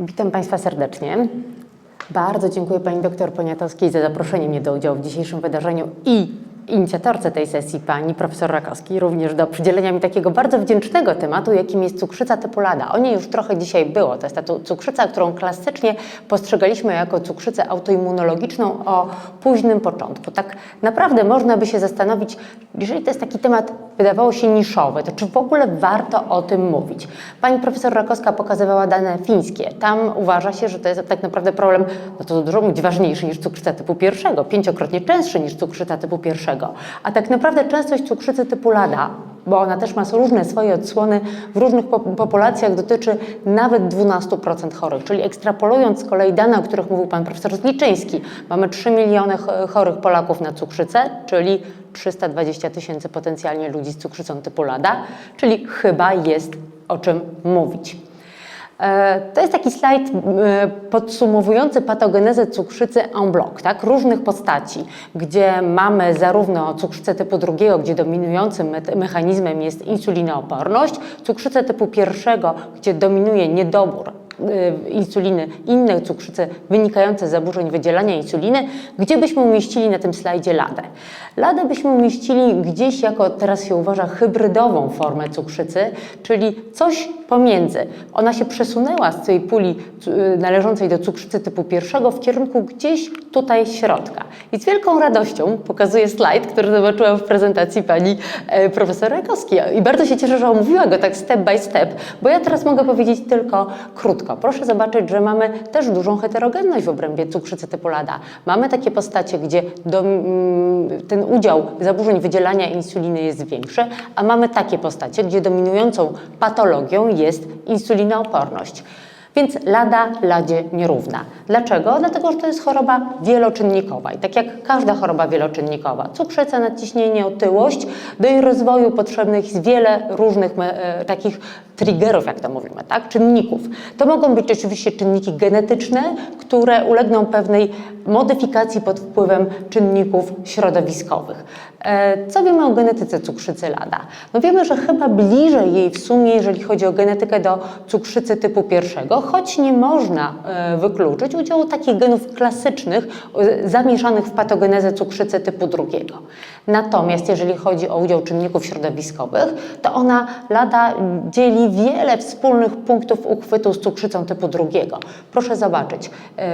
Witam Państwa serdecznie. Bardzo dziękuję Pani doktor Poniatowskiej za zaproszenie mnie do udziału w dzisiejszym wydarzeniu i inicjatorce tej sesji, Pani profesor Rakowskiej, również do przydzielenia mi takiego bardzo wdzięcznego tematu, jakim jest cukrzyca typu lada. O niej już trochę dzisiaj było. To jest ta cukrzyca, którą klasycznie postrzegaliśmy jako cukrzycę autoimmunologiczną o późnym początku. Tak naprawdę można by się zastanowić, jeżeli to jest taki temat, wydawało się niszowy, to czy w ogóle warto o tym mówić? Pani profesor Rakowska pokazywała dane fińskie. Tam uważa się, że to jest tak naprawdę problem, no to dużo mówić, ważniejszy niż cukrzyca typu pierwszego, pięciokrotnie częstszy niż cukrzyca typu pierwszego. A tak naprawdę częstość cukrzycy typu lada, bo ona też ma różne swoje odsłony, w różnych po- populacjach dotyczy nawet 12% chorych. Czyli ekstrapolując z kolei dane, o których mówił pan profesor Zliczyński, mamy 3 miliony ch- chorych Polaków na cukrzycę, czyli 320 tysięcy potencjalnie ludzi z cukrzycą typu lada, czyli chyba jest o czym mówić. E, To jest taki slajd podsumowujący patogenezę cukrzycy en bloc, tak? różnych postaci, gdzie mamy zarówno cukrzycę typu drugiego, gdzie dominującym me- mechanizmem jest insulinooporność, cukrzycę typu pierwszego, gdzie dominuje niedobór insuliny, inne cukrzyce wynikające z zaburzeń wydzielania insuliny, gdzie byśmy umieścili na tym slajdzie ladę. Ladę byśmy umieścili gdzieś jako, teraz się uważa, hybrydową formę cukrzycy, czyli coś pomiędzy. Ona się przesunęła z tej puli y, należącej do cukrzycy typu pierwszego w kierunku gdzieś tutaj środka. I z wielką radością pokazuję slajd, który zobaczyłam w prezentacji pani e, profesor Rakowskiej. I bardzo się cieszę, że omówiła go tak step by step, bo ja teraz mogę powiedzieć tylko krótko. Proszę zobaczyć, że mamy też dużą heterogenność w obrębie cukrzycy typu lada. Mamy takie postacie, gdzie do, mm, ten udział zaburzeń wydzielania insuliny jest większy, a mamy takie postacie, gdzie dominującą patologią jest insulinooporność. Więc lada ladzie nierówna. Dlaczego? Dlatego, że to jest choroba wieloczynnikowa. I tak jak każda choroba wieloczynnikowa, cukrzyca, nadciśnienie, otyłość, do jej rozwoju potrzebnych jest wiele różnych e, takich triggerów, jak to mówimy, tak? czynników. To mogą być oczywiście czynniki genetyczne, które ulegną pewnej modyfikacji pod wpływem czynników środowiskowych. E, Co wiemy o genetyce cukrzycy lada? No wiemy, że chyba bliżej jej w sumie, jeżeli chodzi o genetykę do cukrzycy typu pierwszego, choć nie można e, wykluczyć udziału takich genów klasycznych e, zamieszanych w patogenezę cukrzycy typu drugiego. Natomiast jeżeli chodzi o udział czynników środowiskowych, to ona lada dzieli wiele wspólnych punktów uchwytu z cukrzycą typu drugiego. Proszę zobaczyć,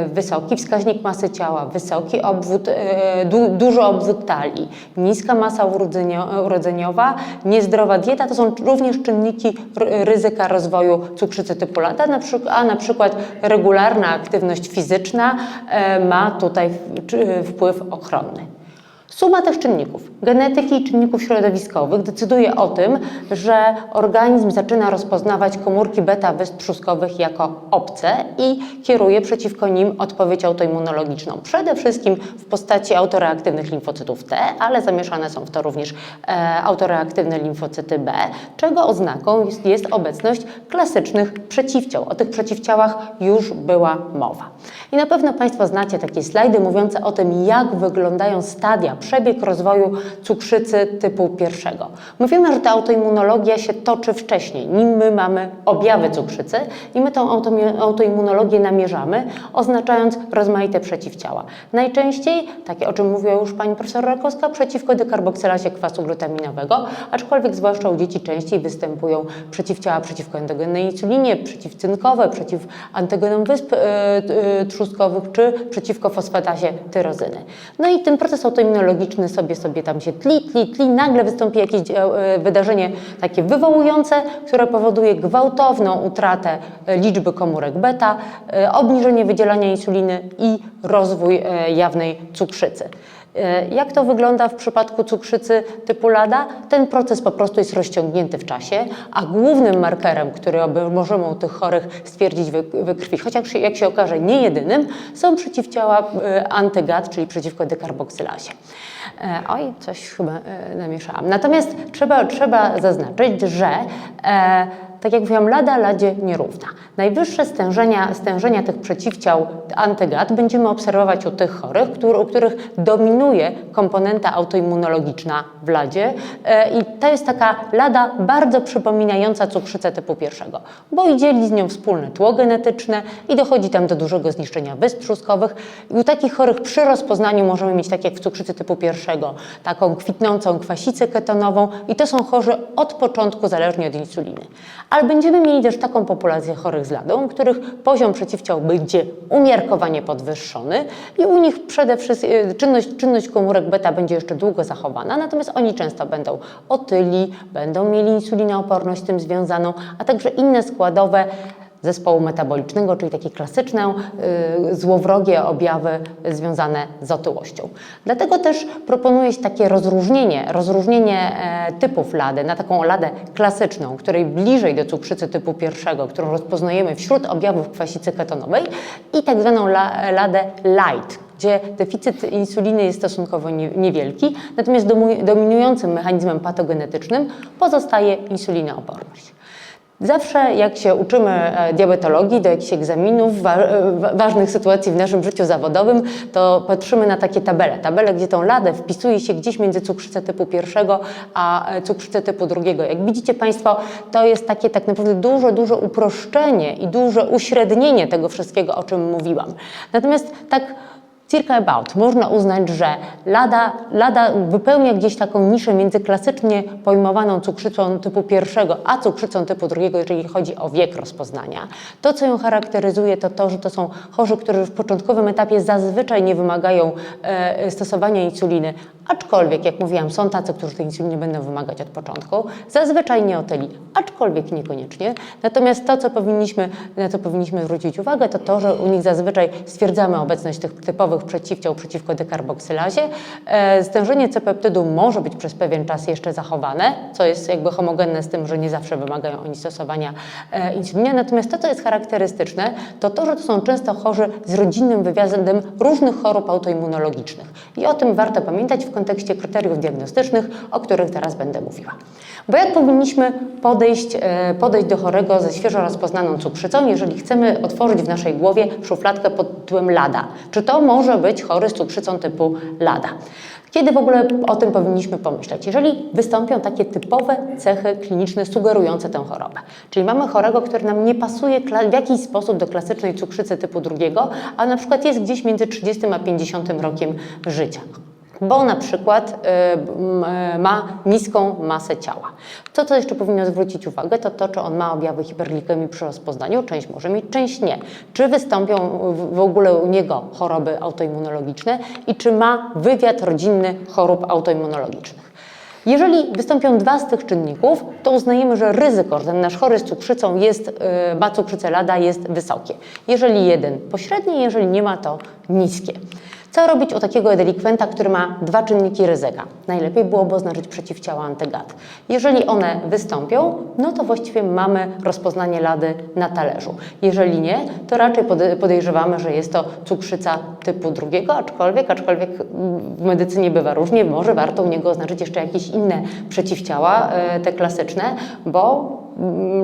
wysoki wskaźnik masy ciała, wysoki obwód, du, duży obwód talii, niska masa urodzenio- urodzeniowa, niezdrowa dieta to są również czynniki ryzyka rozwoju cukrzycy typu przyk- a na przykład regularna aktywność fizyczna e, ma tutaj wpływ ochronny. Suma tych czynników, genetyki i czynników środowiskowych decyduje o tym, że organizm zaczyna rozpoznawać komórki beta wysp trzustkowych jako obce i kieruje przeciwko nim odpowiedź autoimmunologiczną. Przede wszystkim w postaci autoreaktywnych limfocytów T, ale zamieszane są w to również e, autoreaktywne limfocyty B, czego oznaką jest, jest obecność klasycznych przeciwciał. O tych przeciwciałach już była mowa. I na pewno Państwo znacie takie slajdy mówiące o tym, jak wyglądają stadia, przebieg rozwoju cukrzycy typu pierwszego. Mówimy, że ta autoimmunologia się toczy wcześniej, nim my mamy objawy cukrzycy i my tą autoimmunologię namierzamy, oznaczając rozmaite przeciwciała. Najczęściej, takie o czym mówiła już Pani profesor Rakowska, przeciwko dekarboksylazie kwasu glutaminowego, aczkolwiek zwłaszcza u dzieci częściej występują przeciwciała przeciwko endogennej insulinie, przeciwcynkowe, przeciw antygenom wysp e, e, trzustkowych czy przeciwko fosfatazie tyrozyny. No i ten proces autoimmunologiczny sobie, sobie tam się tli, tli, tli, nagle wystąpi jakieś dzia- e, wydarzenie takie wywołujące, które powoduje gwałtowną utratę e, liczby komórek beta, e, obniżenie wydzielania insuliny i rozwój e, jawnej cukrzycy. E, Jak to wygląda w przypadku cukrzycy typu lada? Ten proces po prostu jest rozciągnięty w czasie, a głównym markerem, który możemy u tych chorych stwierdzić we, krwi, chociaż jak się okaże nie jedynym, są przeciwciała e, antygad, czyli przeciwko dekarboksylazie. E, Oj, coś chyba e, namieszałam. Natomiast trzeba, trzeba zaznaczyć, że tak jak mówiłam, lada ladzie nierówna. Najwyższe stężenia, stężenia tych przeciwciał antygad będziemy obserwować u tych chorych, który, u których dominuje komponenta autoimmunologiczna w ladzie e, i to jest taka lada bardzo przypominająca cukrzycę typu pierwszego, bo dzieli z nią wspólne tło genetyczne i dochodzi tam do dużego zniszczenia wysp trzustkowych. I u takich chorych przy rozpoznaniu możemy mieć, tak jak w cukrzycy typu pierwszego, taką kwitnącą kwasicę ketonową i to są chorzy od początku zależni od insuliny. Ale będziemy mieli też taką populację chorych z ladą, których poziom przeciwciał będzie umiarkowanie podwyższony i u nich przede wszystkim e, czynność, czynność komórek beta będzie jeszcze długo zachowana, natomiast oni często będą otyli, będą mieli insulinooporność z tym związaną, a także inne składowe zespołu metabolicznego, czyli takie klasyczne y, złowrogie objawy związane z otyłością. Dlatego też proponuję się takie rozróżnienie, rozróżnienie e, typów lady na taką ladę klasyczną, której bliżej do cukrzycy typu pierwszego, którą rozpoznajemy wśród objawów kwasicy ketonowej i tak zwaną la, ladę light, gdzie deficyt insuliny jest stosunkowo nie- niewielki, natomiast dominującym mechanizmem patogenetycznym pozostaje insulinooporność. Zawsze jak się uczymy e, diabetologii do jakichś egzaminów, e, wa- ważnych sytuacji w naszym życiu zawodowym, to patrzymy na takie tabele. Tabele, gdzie tą ladę wpisuje się gdzieś między cukrzycę typu pierwszego a e, cukrzycę typu drugiego. Jak widzicie Państwo, to jest takie tak naprawdę duże, duże uproszczenie i duże uśrednienie tego wszystkiego, o czym mówiłam. Natomiast tak Circa about. Można uznać, że lada, lada wypełnia gdzieś taką niszę między klasycznie pojmowaną cukrzycą typu pierwszego, a cukrzycą typu drugiego, jeżeli chodzi o wiek rozpoznania. To, co ją charakteryzuje, to to, że to są chorzy, którzy w początkowym etapie zazwyczaj nie wymagają e, stosowania insuliny, aczkolwiek, jak mówiłam, są tacy, którzy tej insuliny będą wymagać od początku, zazwyczaj nie otyli, aczkolwiek niekoniecznie. Natomiast to, co powinniśmy, na co powinniśmy zwrócić uwagę, to to, że u nich zazwyczaj stwierdzamy obecność tych typowych przeciwciał przeciwko dekarboksylazie. E, Stężenie C-peptydu może być przez pewien czas jeszcze zachowane, co jest jakby homogenne z tym, że nie zawsze wymagają oni stosowania e, insuliny. Natomiast to, co jest charakterystyczne, to to, że to są często chorzy z rodzinnym wywiadem różnych chorób autoimmunologicznych. I o tym warto pamiętać w kontekście kryteriów diagnostycznych, o których teraz będę mówiła. Bo jak powinniśmy podejść, e, podejść do chorego ze świeżo rozpoznaną cukrzycą, jeżeli chcemy otworzyć w naszej głowie szufladkę pod tytułem LADA? Czy to może być chory z cukrzycą typu LADA? Kiedy w ogóle o tym powinniśmy pomyśleć? Jeżeli wystąpią takie typowe cechy kliniczne sugerujące tę chorobę, czyli mamy chorego, który nam nie pasuje w jakiś sposób do klasycznej cukrzycy typu drugiego, a na przykład jest gdzieś między 30 a 50 rokiem życia bo na przykład y, y, ma niską masę ciała. To, co jeszcze powinno zwrócić uwagę, to to, czy on ma objawy hiperglikemii przy rozpoznaniu. Część może mieć, część nie. Czy wystąpią w- ogóle u niego choroby autoimmunologiczne i czy ma wywiad rodzinny chorób autoimmunologicznych. Jeżeli wystąpią dwa z tych czynników, to uznajemy, że ryzyko, że ten nasz chory z cukrzycą jest, y, ma cukrzycę lada, jest wysokie. Jeżeli jeden pośrednie, jeżeli nie ma, to niskie. Co robić u takiego delikwenta, który ma dwa czynniki ryzyka? Najlepiej byłoby oznaczyć przeciwciała antygad. Jeżeli one wystąpią, no to właściwie mamy rozpoznanie lady na talerzu. Jeżeli nie, to raczej pode- podejrzewamy, że jest to cukrzyca typu drugiego, aczkolwiek, aczkolwiek mm, w medycynie bywa różnie, może warto u niego oznaczyć jeszcze jakieś inne przeciwciała, e, te klasyczne, bo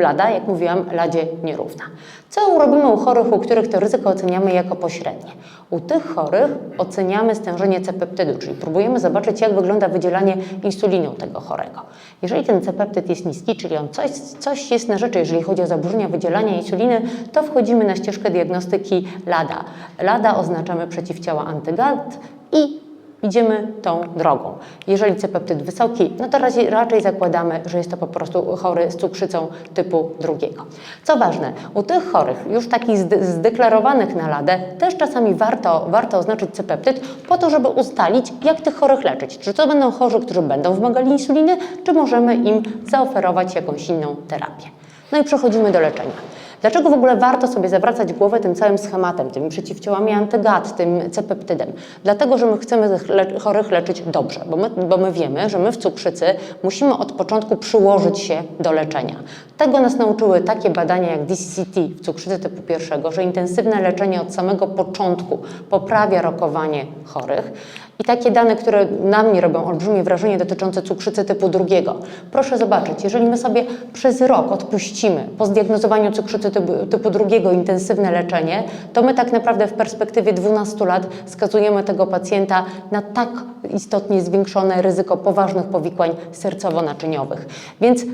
lada, jak mówiłam, ladzie nierówna. Co robimy u chorych, u których to ryzyko oceniamy jako pośrednie? U tych chorych oceniamy stężenie C-peptydu, czyli próbujemy zobaczyć, jak wygląda wydzielanie insuliny u tego chorego. Jeżeli ten C-peptyd jest niski, czyli on coś, coś jest na rzeczy, jeżeli chodzi o zaburzenia wydzielania insuliny, to wchodzimy na ścieżkę diagnostyki LADA. LADA oznaczamy przeciwciała antygad i idziemy tą drogą. Jeżeli C-peptyd wysoki, no to raczej, zakładamy, że jest to po prostu chory z cukrzycą typu drugiego. Co ważne, u tych chorych, już takich zde- zdeklarowanych na ladę, też czasami warto, warto oznaczyć C-peptyd po to, żeby ustalić, jak tych chorych leczyć. Czy to będą chorzy, którzy będą wymagali insuliny, czy możemy im zaoferować jakąś inną terapię. No i przechodzimy do leczenia. Dlaczego w ogóle warto sobie zawracać głowę tym całym schematem, tymi przeciwciałami antygad, tym C-peptydem? Dlatego, że my chcemy chorych leczyć dobrze, bo my, bo my wiemy, że my w cukrzycy musimy od początku przyłożyć się do leczenia. Tego nas nauczyły takie badania jak DCCT w cukrzycy typu pierwszego, że intensywne leczenie od samego początku poprawia rokowanie chorych. I takie dane, które na mnie robią olbrzymie wrażenie dotyczące cukrzycy typu drugiego. Proszę zobaczyć, jeżeli my sobie przez rok odpuścimy po zdiagnozowaniu cukrzycy typu, typu drugiego intensywne leczenie, to my tak naprawdę w perspektywie 12 lat skazujemy tego pacjenta na tak istotnie zwiększone ryzyko poważnych powikłań sercowo-naczyniowych. Więc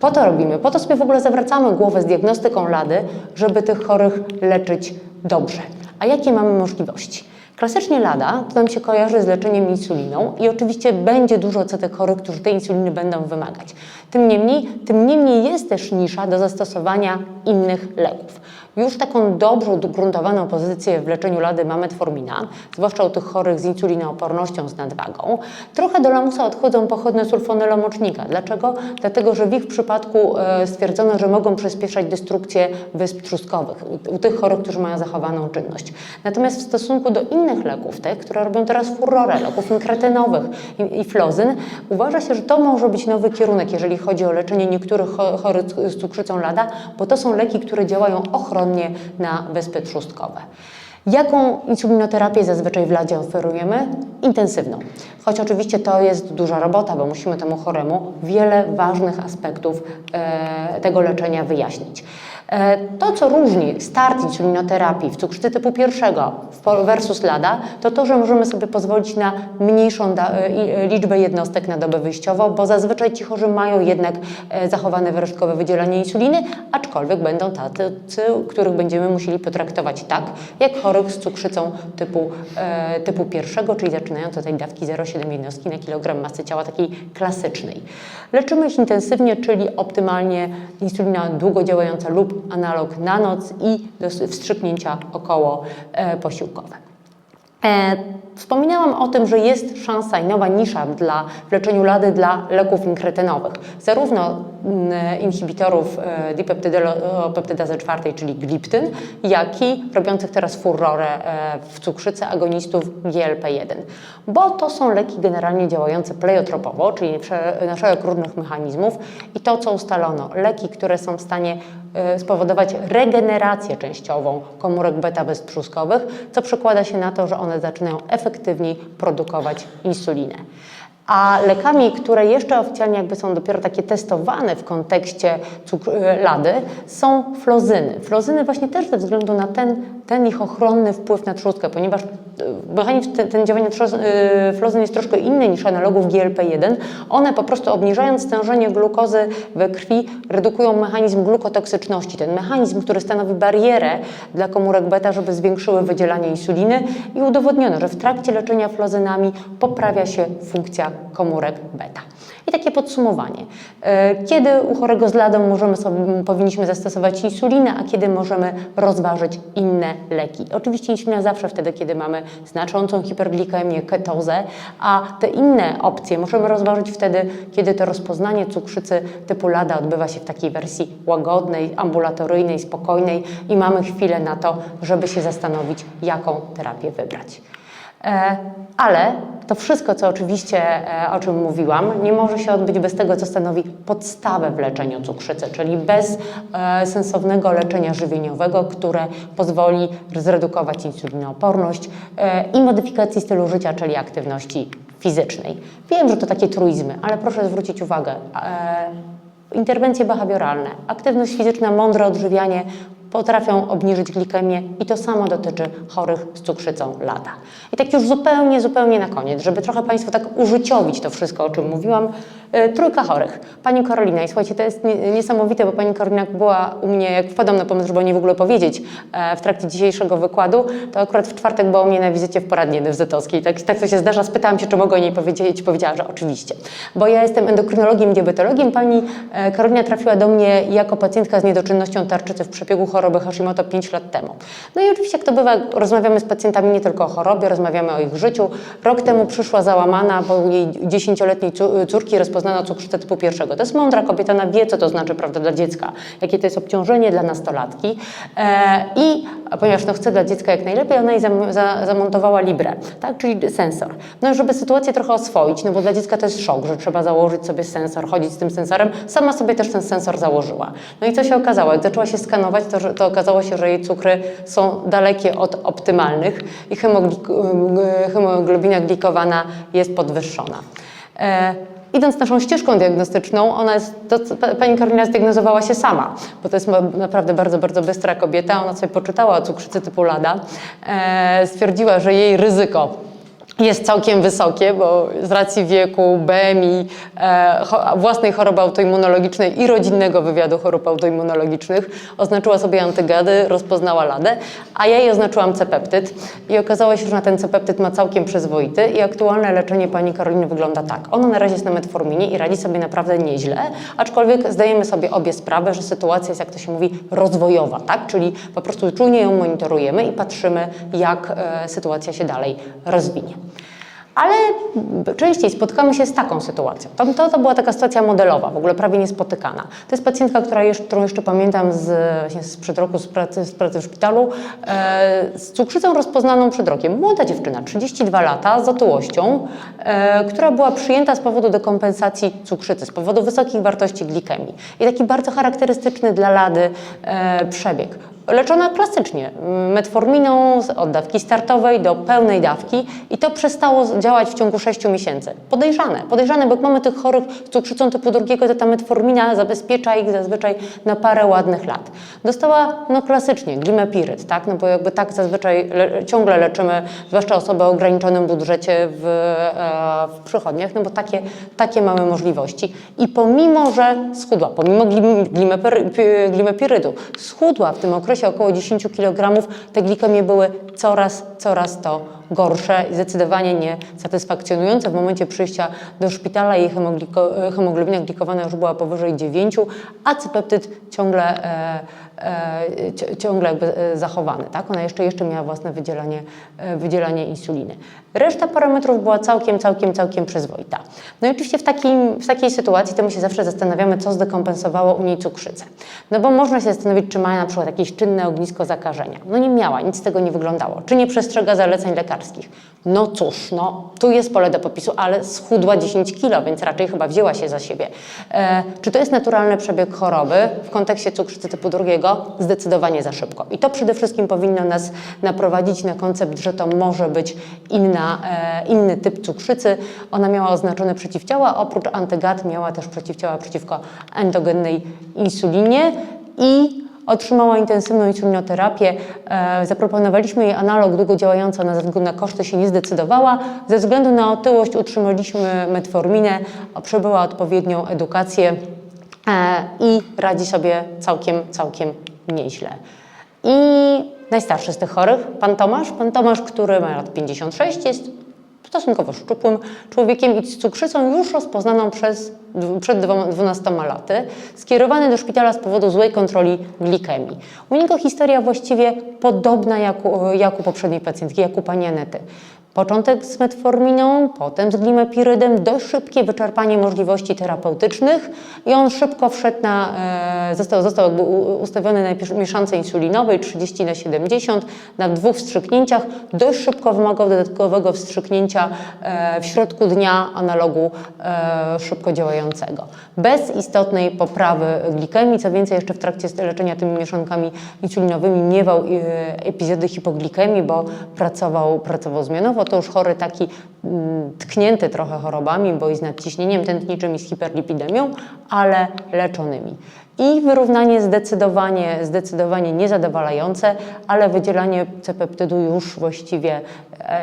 po to robimy, po to sobie w ogóle zawracamy głowę z diagnostyką LADY, żeby tych chorych leczyć dobrze. A jakie mamy możliwości? Klasycznie LADA to nam się kojarzy z leczeniem insuliną i oczywiście będzie dużo odsetek chorych, którzy tej insuliny będą wymagać. Tym niemniej, tym niemniej jest też nisza do zastosowania innych leków. Już taką dobrze ugruntowaną pozycję w leczeniu LADY ma metformina, zwłaszcza u tych chorych z insulinoopornością, z nadwagą. Trochę do lamusa odchodzą pochodne sulfonylomocznika. Dlaczego? Dlatego, że w ich przypadku e, stwierdzono, że mogą przyspieszać destrukcję wysp trzustkowych u, tych chorych, którzy mają zachowaną czynność. Natomiast w stosunku do innych leków, tych, które robią teraz furorę, leków inkretynowych i, i flozyn, uważa się, że to może być nowy kierunek, jeżeli chodzi o leczenie niektórych cho- chorych z cukrzycą LADA, bo to są leki, które działają ochronnie na wyspy trzustkowe. Jaką insulinoterapię zazwyczaj w LADzie oferujemy? Intensywną. Choć oczywiście to jest duża robota, bo musimy temu choremu wiele ważnych aspektów e, tego leczenia wyjaśnić. E, To, co różni start insulinoterapii w cukrzycy typu pierwszego versus LADA, to to, że możemy sobie pozwolić na mniejszą da- e, e, liczbę jednostek na dobę wyjściową, bo zazwyczaj ci chorzy mają jednak e, zachowane wyrodkowe wydzielanie insuliny, aczkolwiek będą tacy, których będziemy musieli potraktować tak, jak chorych z cukrzycą typu, e, typu pierwszego, czyli zaczynając od tej dawki 0,7 jednostki na kilogram masy ciała, takiej klasycznej. Leczymy ich intensywnie, czyli optymalnie insulina długodziałająca lub analog na noc i wstrzyknięcia około e, posiłkowe. E, Wspominałam o tym, że jest szansa i nowa nisza dla, w leczeniu LADY dla leków inkretynowych, zarówno inhibitorów e, dipeptydazy czwartej, czyli gliptyn, jak i robiących teraz furorę e, w cukrzycy agonistów GLP-1, bo to są leki generalnie działające pleiotropowo, czyli na szereg różnych mechanizmów i to, co ustalono, leki, które są w stanie e, spowodować regenerację częściową komórek beta beztrzuskowych, co przekłada się na to, że one zaczynają efektywniej produkować insulinę. A lekami, które jeszcze oficjalnie jakby są dopiero takie testowane w kontekście e, lady, są flozyny. Flozyny właśnie też ze względu na ten, ten ich ochronny wpływ na trzustkę, ponieważ mechanizm ten, ten działania trzos- e, flozyn jest troszkę inny niż analogów GLP-1. One po prostu obniżając stężenie glukozy we krwi redukują mechanizm glukotoksyczności. Ten mechanizm, który stanowi barierę dla komórek beta, żeby zwiększyły wydzielanie insuliny i udowodniono, że w trakcie leczenia flozynami poprawia się funkcja komórek beta. I takie podsumowanie. E, Kiedy u chorego z ladą możemy sobie, powinniśmy zastosować insulinę, a kiedy możemy rozważyć inne leki? Oczywiście insulina zawsze wtedy, kiedy mamy znaczącą hiperglikemię, ketozę, a te inne opcje możemy rozważyć wtedy, kiedy to rozpoznanie cukrzycy typu lada odbywa się w takiej wersji łagodnej, ambulatoryjnej, spokojnej i mamy chwilę na to, żeby się zastanowić, jaką terapię wybrać. E, Ale to wszystko, co oczywiście, e, o czym mówiłam, nie może się odbyć bez tego, co stanowi podstawę w leczeniu cukrzycy, czyli bez e, sensownego leczenia żywieniowego, które pozwoli zredukować insulinooporność i modyfikacji stylu życia, czyli aktywności fizycznej. Wiem, że to takie truizmy, ale proszę zwrócić uwagę. Interwencje behawioralne, aktywność fizyczna, mądre odżywianie potrafią obniżyć glikemię i to samo dotyczy chorych z cukrzycą lata. I tak już zupełnie, zupełnie na koniec, żeby trochę Państwu tak użyciowić to wszystko, o czym mówiłam, e, trójka chorych. Pani Karolina, i słuchajcie, to jest nie- niesamowite, bo Pani Karolina była u mnie, jak wpadłam na pomysł, żeby o niej w ogóle powiedzieć e, w trakcie dzisiejszego wykładu, to akurat w czwartek była u mnie na wizycie w poradni NFZ-owskiej. Tak, tak to się zdarza, spytałam się, czy mogę o niej powiedzieć, powiedziała, że oczywiście. Bo ja jestem endokrynologiem, diabetologiem. Pani e, Karolina trafiła do mnie jako pacjentka z niedoczynnością tarczycy w przebiegu choroby Hashimoto 5 lat temu. No i oczywiście, jak to bywa, rozmawiamy z pacjentami nie tylko o chorobie, rozmawiamy o ich życiu. Rok temu przyszła załamana, bo jej dziesięcioletniej córki rozpoznano cukrzycę typu pierwszego. To jest mądra kobieta, ona wie, co to znaczy prawda, dla dziecka, jakie to jest obciążenie dla nastolatki. E, I ponieważ chce dla dziecka jak najlepiej, ona jej zam, za, zamontowała Libre, tak, czyli sensor. No żeby sytuację trochę oswoić, no bo dla dziecka to jest szok, że trzeba założyć sobie sensor, chodzić z tym sensorem. Sama sobie też ten sensor założyła. No i co się okazało? Jak zaczęła się skanować, to to okazało się, że jej cukry są dalekie od optymalnych i hemoglobina glikowana jest podwyższona. E, Idąc naszą ścieżką diagnostyczną, ona jest, to, pani Karolina zdiagnozowała się sama, bo to jest naprawdę bardzo, bardzo bystra kobieta. Ona sobie poczytała o cukrzycy typu LADA, e, stwierdziła, że jej ryzyko jest całkiem wysokie, bo z racji wieku, BMI, e, własnej choroby autoimmunologicznej i rodzinnego wywiadu chorób autoimmunologicznych oznaczyła sobie antygady, rozpoznała ladę, a ja jej oznaczyłam cepeptyd i okazało się, że na ten cepeptyd ma całkiem przyzwoity i aktualne leczenie pani Karoliny wygląda tak. Ona na razie jest na metforminie i radzi sobie naprawdę nieźle, aczkolwiek zdajemy sobie obie sprawę, że sytuacja jest, jak to się mówi, rozwojowa, tak? Czyli po prostu czujnie ją monitorujemy i patrzymy, jak e, sytuacja się dalej rozwinie. Ale częściej spotkamy się z taką sytuacją. To, to, to była taka sytuacja modelowa, w ogóle prawie niespotykana. To jest pacjentka, która jeszcze, którą jeszcze pamiętam z, właśnie sprzed roku z pracy, z pracy w szpitalu, e, z cukrzycą rozpoznaną przed rokiem. Młoda dziewczyna, 32 lata, z otyłością, e, która była przyjęta z powodu dekompensacji cukrzycy, z powodu wysokich wartości glikemii. I taki bardzo charakterystyczny dla lady e, przebieg leczona klasycznie, mm, metforminą od dawki startowej do pełnej dawki i to przestało działać w ciągu 6 miesięcy. Podejrzane, podejrzane, bo jak mamy tych chorych z cukrzycą typu drugiego, to ta metformina zabezpiecza ich zazwyczaj na parę ładnych lat. Dostała no klasycznie glimepiryd, tak, no bo jakby tak zazwyczaj le, ciągle leczymy, zwłaszcza osoby o ograniczonym budżecie w, e, w przychodniach, no bo takie, takie mamy możliwości. I pomimo, że schudła, pomimo glim, glimepir, pi- glimepirydu, schudła w tym okresie około 10 kg, te glikemie były coraz, coraz to gorsze i zdecydowanie nie satysfakcjonujące. W momencie przyjścia do szpitala jej hemoglobina glikowana już była powyżej 9, a cypeptyd ciągle, e, e, ci- ciągle jakby e, zachowany. Tak? Ona jeszcze, jeszcze miała własne wydzielanie, e, wydzielanie insuliny. Reszta parametrów była całkiem, całkiem, całkiem przyzwoita. No i oczywiście w, takim, w takiej sytuacji to my się zawsze zastanawiamy, co zdekompensowało u niej cukrzycę. No bo można się zastanowić, czy ma na przykład jakieś czynne ognisko zakażenia. No nie miała, nic z tego nie wyglądało. Czy nie przestrzega zaleceń lekarskich? No cóż, no tu jest pole do popisu, ale schudła 10 kilo, więc raczej chyba wzięła się za siebie. E, czy to jest naturalny przebieg choroby w kontekście cukrzycy typu drugiego? Zdecydowanie za szybko. I to przede wszystkim powinno nas naprowadzić na koncept, że to może być inna, e, inny typ cukrzycy. Ona miała oznaczone przeciwciała, oprócz antygad miała też przeciwciała przeciwko endogennej insulinie i otrzymała intensywną insulinoterapię. E, zaproponowaliśmy jej analog długo działający, ona ze względu na koszty się nie zdecydowała. Ze względu na otyłość utrzymaliśmy metforminę, przebyła odpowiednią edukację e, i radzi sobie całkiem, całkiem nieźle. I najstarszy z tych chorych, pan Tomasz. Pan Tomasz, który ma lat 56, jest stosunkowo szczupłym człowiekiem i z cukrzycą już rozpoznaną przez, przed dwoma- 12 laty, skierowany do szpitala z powodu złej kontroli glikemii. U niego historia właściwie podobna jak u, jak u poprzedniej pacjentki, jak u pani Anety. Początek z metforminą, potem z glimepirydem, dość szybkie wyczerpanie możliwości terapeutycznych i on szybko wszedł na, e, został, został jakby ustawiony na mieszance insulinowej 30 na 70 na dwóch wstrzyknięciach. Dość szybko wymagał dodatkowego wstrzyknięcia e, w środku dnia analogu e, szybko działającego. Bez istotnej poprawy glikemii, co więcej jeszcze w trakcie leczenia tymi mieszankami insulinowymi miewał epizody hipoglikemii, bo pracował, pracował zmianowo. To już chory taki mm, tknięty trochę chorobami, bo i z nadciśnieniem tętniczym i z hiperlipidemią, ale leczonymi. I wyrównanie zdecydowanie, zdecydowanie niezadowalające, ale wydzielanie cepeptydu już właściwie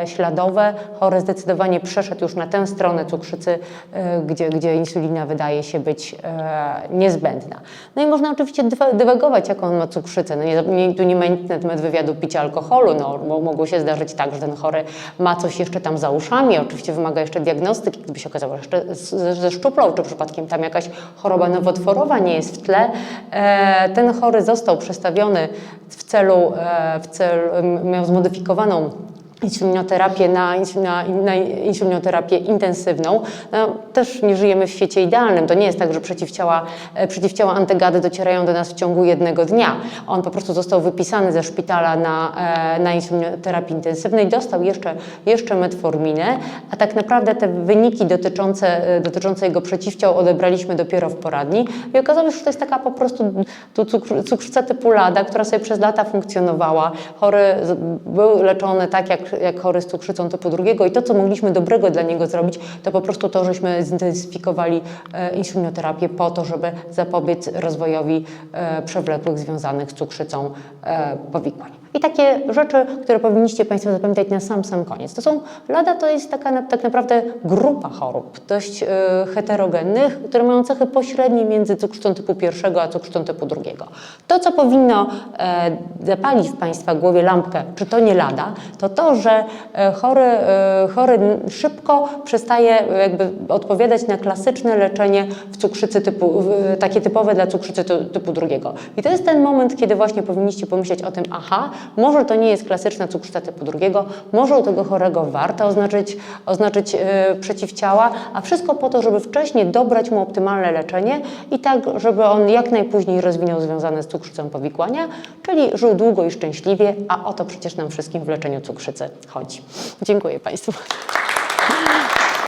e, śladowe. Chory zdecydowanie przeszedł już na tę stronę cukrzycy, e, gdzie, gdzie insulina wydaje się być e, niezbędna. No i można oczywiście dywa- dywagować, jaką on ma cukrzycę. No nie, nie, tu nie ma nic na temat wywiadu picia alkoholu, no, bo mogło się zdarzyć tak, że ten chory ma coś jeszcze tam za uszami, oczywiście wymaga jeszcze diagnostyki, gdyby się okazało, że jeszcze ze szczuplą, czy przypadkiem tam jakaś choroba nowotworowa nie jest w tle. E, ten chory został przestawiony w celu, e, w celu miał zmodyfikowaną insulinoterapię na, na, na insulinoterapię intensywną. No, też nie żyjemy w świecie idealnym. To nie jest tak, że przeciwciała, e, przeciwciała antygady docierają do nas w ciągu jednego dnia. On po prostu został wypisany ze szpitala na, e, na insulinoterapię intensywnej, dostał jeszcze, jeszcze metforminę, a tak naprawdę te wyniki dotyczące, e, dotyczące jego przeciwciał odebraliśmy dopiero w poradni i okazało się, że to jest taka po prostu tu cukr- cukrzyca typu lada, która sobie przez lata funkcjonowała. Chory był leczony tak jak, jak chory z cukrzycą typu drugiego i to, co mogliśmy dobrego dla niego zrobić, to po prostu to, żeśmy zintensyfikowali e, insulinoterapię po to, żeby zapobiec rozwojowi e, przewlekłych związanych z cukrzycą e, powikłań. I takie rzeczy, które powinniście Państwo zapamiętać na sam, sam koniec. To są, lada to jest taka tak naprawdę grupa chorób dość e, heterogennych, które mają cechy pośrednie między cukrzycą typu pierwszego a cukrzycą typu drugiego. To, co powinno e, zapalić w Państwa głowie lampkę, czy to nie lada, to to, że e, chory, e, chory szybko przestaje e, jakby odpowiadać na klasyczne leczenie w cukrzycy typu, w, takie typowe dla cukrzycy ty, typu drugiego. I to jest ten moment, kiedy właśnie powinniście pomyśleć o tym, aha, może to nie jest klasyczna cukrzyca typu drugiego, może u tego chorego warto oznaczyć, oznaczyć e, przeciwciała, a wszystko po to, żeby wcześniej dobrać mu optymalne leczenie i tak, żeby on jak najpóźniej rozwinął związane z cukrzycą powikłania, czyli żył długo i szczęśliwie, a o to przecież nam wszystkim w leczeniu cukrzycy chodzi. Dziękuję Państwu.